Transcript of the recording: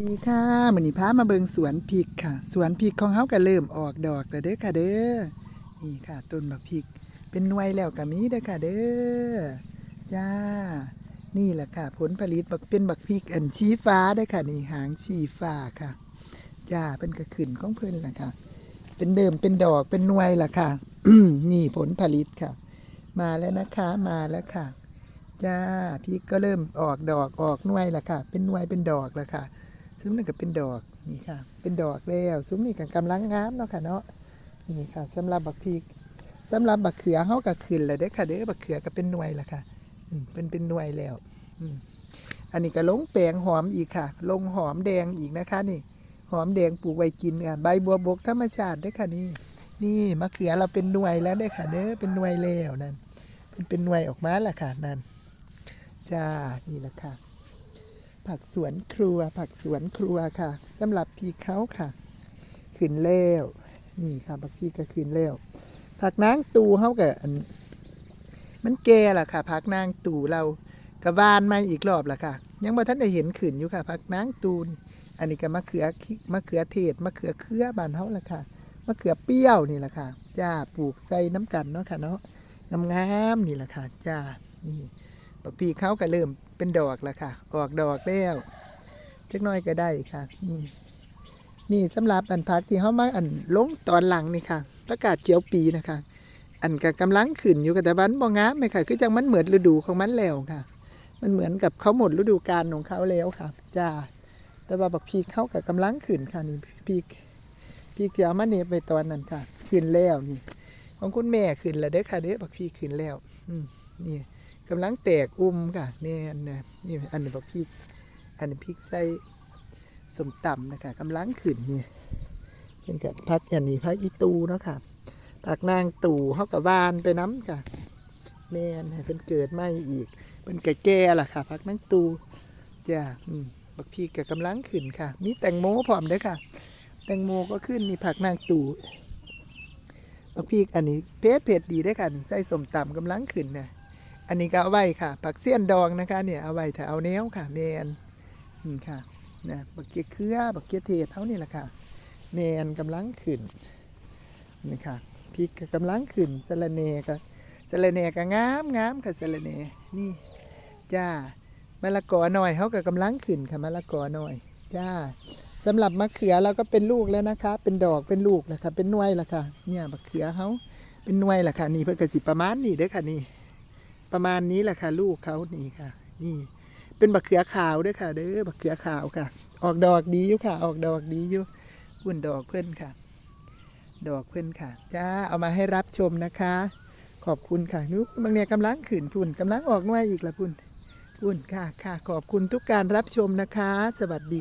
ดีค่ะมื้อนี้พามาเบิงสวนพริกค่ะ สวนพริกของเฮาก็เริ่มออกดอกแล้วเด้อค่ะเด้อนี่ค่ะต้นบักพริก เป็นหน่วยแล้วก็มีเด้อค่ะเด้อจ้า นี่แหละค่ะ ผลผลิตบักเป็นบักพริกอันชี้ฟ้าได้ค่ะนี่หางชี้ฟ้าค่ะจ้าเป็นกระขึ้นของเพิ่นล่ะค่ะ เป็นเดิมเป็นดอกเป็นหน่วยล่ะค่ะนี่ผลผลิตค่ะ มาแล้วนะคะมาแล้วค่ะ จ้าพริกก็เริ่มออกดอกออกหน่วยล่ะค่ะ เป็นหน่วยเป็นดอกล้วค่ะ ซุ้มนี่ก็เป็นดอกนี่ค่ะ เป็นดอกแล้วซุ้มนี่ก็กำลังงามเนาะค่ะเนาะนี่ค่ะสำหรับบักพริกสำหรับบักเขือเฮาก็ขึ้นแล้วเด้อค่ะเด้อบักเขือก็เป็นหน่วยล้วค่ะอืมเป็นเป็นหน่วยแล้วอืมอันนี้ก็ลงแปลงหอมอีกค่ะ ลงหอมแดงอีกนะคะ นี่ หอมแดงปลูกไว้กินค่ะใบบัวบกธรรมชาติเด้ค่ะนี่ นี่มะเขือเราเป็นหน่วยแล้วเด้อค่ะเด้อเป็นหน่วยแล้วนั่นเป็นเป็นหน่วยออกมาล้วค่ะนั่นจ้านี่ละค่ะ ผักสวนครัว ผักสวนครัวค่ะสำหรับพี่เขาค่ะ ขึ้นแล้วนี่ค่ะผักพี่ก็ขึ้นแล้วผักนางตูเขากับอันมันแก่ล่ะค่ะผักนางตูเรากระบานมาอีกรอบล่ะค่ะ ยังบ่ท่านได้เห็นขึ้นอยู่ค่ะผักนางตูนอันนี้ก็มะเขือมะเขือเทศมะเขือเครือบานเฮาล่ะค่ะมะเขือเปรี้ยวนี่แหละค่ะจ้าปลูกใส่น้ำกันเนาะค่ะเนาะงามๆนี่แหละค่ะจ้านี่บักพีเขาก็เริ่ม เป็นดอกแล้วค่ะ ออกดอกแล้วเล็กน้อยก็ได้ค่ะนี่นี่สำหรับอันพักที่เขามาอันลงตอนหลังนี่ค่ะ ประกาศเขียวปีนะคะ อันก็กำลังขึ้นอยู่กับแต่วันบ่งงามไหมค่ะ คือจังมันเหมือนฤดูของมันแล้วค่ะ มันเหมือนกับเขาหมดฤดูกาลของเขาแล้วค่ะจ้าแต่ว่าบักพีเขาก็กำลังขึ้นค่ะนี่พีพีเกี่ยวมาเนี่ยไปตอนนั้นค่ะ ขึ้นแล้วนี่ ของคุณแม่ขึ้นแล้วเด้อค่ะเด้อบักพีขึ้นแล้ว อืมนี่ กำลังแตกอุ้มค่ะนี่อันนะนี่อันนี้บอกพริก อันนี้พริกใส่สมตำนะคะกำลังขึ้นนี่เป็นกับพักอย่างนี้พักอีตูเนาะค่ะผักนางตู่เขากับวานไปน้ำค่ะแม่นให้เป็นเกิดไม่อีกเป็นแก่แก่ล่ะค่ะพักนางตู่จ้าบักพริกกับกำลังขึ้นค่ะ มีแตงโมพร้อมเด้วยค่ะ แตงโมก็ขึ้นนี่ผักนางตู่บักพริกอันนี้เผ็ดเผ็ดดีได้อค่ะนี่ใส่สมตำกำลังขึ้นเนะ อันนี้ก็เอาไว้ค่ะ ผักเสี้ยนดองนะคะ เนี่ยเอาไว้ถ้าเอาแนวค่ะแมนนี่ค่ะนะบักเกียเครือบักเกียเทศเท่านี่แหละค่ะแมนกำลังขึ้นนี่ค่ะพริกก็กำลังขึ้นสะระเนก็สะระเนก็งามงามค่ะสะระเนนี่จ้ามะละกอหน่อยเขาก็กำลังขึ้นค่ะมะละกอหน่อยจ้าสำหรับมะเขือเราก็เป็นลูกแล้วนะคะ เป็นดอกเป็นลูกแล้วค่ะเป็นหน่วยแล้วค่ะ เนี่ยมะเขือเขาเป็นหน่วยแล้วค่ะนี่เพื่อกสิประมาณนี้เด้อค่ะนี่ ประมาณนี้แหละค่ะ ลูกเขานี่ค่ะ นี่ เป็นบักเขือขาวด้วยค่ะ เด้อบักเขือขาวค่ะ ออกดอกดีอยู่ค่ะ ออกดอกดีอยู่พุ่นดอกเพื่อนค่ะ ดอกเพื่อนค่ะจ้าเอามาให้รับชมนะคะ ขอบคุณค่ะนุ๊กบางเนี่ยกำลังขืนพุ่นกำลังออกหน่วยอีกละพุ่นพุ่นค่ะค่ะ ขอบคุณทุกการรับชมนะคะ สวัสดี